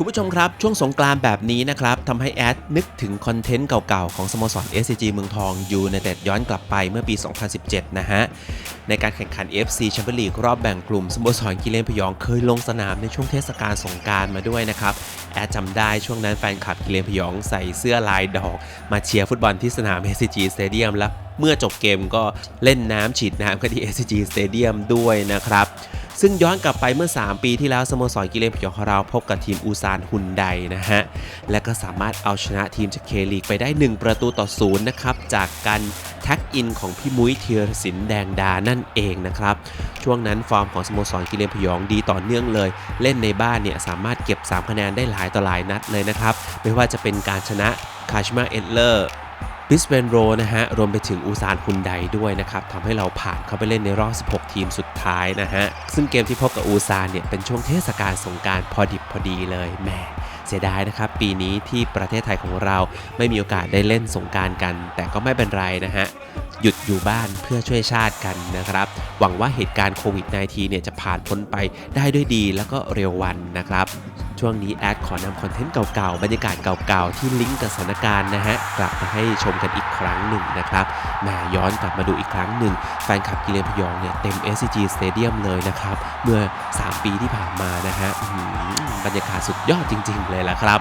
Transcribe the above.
คุณผู้ชมครับ ช่วงสงกรานต์แบบนี้นะครับทำให้แอดนึกถึงคอนเทนต์เก่าๆ ของสโมสร SCG เมืองทองยูในเต็ดย้อนกลับไปเมื่อปี 2017 นะฮะ ในการแข่งขัน FC Champions League รอบแบ่งกลุ่มสโมสรกิเลนพยองเคยลงสนามในช่วงเทศกาลสงกรารมาด้วยนะครับ แอดจำได้ช่วงนั้นแฟนคลับกิเลนพยองใส่เสื้อลายดอก มาเชียร์ฟุตบอลที่สนาม SCG Stadium และเมื่อจบเกมก็เล่นน้ำฉีดน้ำกันที่ SCG Stadium ด้วยนะครับ ซึ่งย้อนกลับไปเมื่อ 3 ปีที่แล้วสโมสรกิเลนพยองของเราพบกับทีมอูซานฮุนไดนะฮะ และก็สามารถเอาชนะทีมจากเคลีกไปได้ 1 ประตูต่อศูนย์นะครับ จากการแท็กอินของพี่มุ้ยเทียรศิลป์แดงดานั่นเองนะครับ ช่วงนั้นฟอร์มของสโมสรกิเลนพยองดีต่อเนื่องเลย เล่นในบ้านเนี่ยสามารถเก็บ 3 คะแนนได้หลายต่อหลายนัดเลยนะครับ ไม่ว่าจะเป็นการชนะคาชิมาเอตเลอร์ บิสเบนโรนะฮะรวมไปถึงอูซานฮุนไดด้วยนะครับทำให้เราผ่านเข้าไปเล่นในรอบ 16 ทีมสุดท้ายนะฮะ ซึ่งเกมที่พบกับอูซานเนี่ย เป็นช่วงเทศกาลสงการพอดิบพอดีเลยแหมเสียดายนะครับ ปีนี้ที่ประเทศไทยของเราไม่มีโอกาสได้เล่นสงการกัน แต่ก็ไม่เป็นไรนะฮะ หยุดอยู่บ้านเพื่อช่วยชาติกันนะครับ หวังว่าเหตุการณ์โควิด -19 เนี่ยจะผ่านพ้นไปได้ด้วยดีแล้วก็เร็ววันนะครับ ช่วงนี้แอดขอนำคอนเทนต์เก่าๆ บรรยากาศเก่าๆ ที่ลิงก์กับสถานการณ์นะฮะ กลับมาให้ชมกันอีกครั้งหนึ่งนะครับแหมาย้อนกลับมาดูอีกครั้งหนึ่ง แฟนคลับกิเลนพยองเนี่ยเต็ม SCG Stadium เลยนะครับ เมื่อ 3 ปีที่ผ่านมานะฮะบรรยากาศสุดยอดจริงๆ เลยล่ะครับ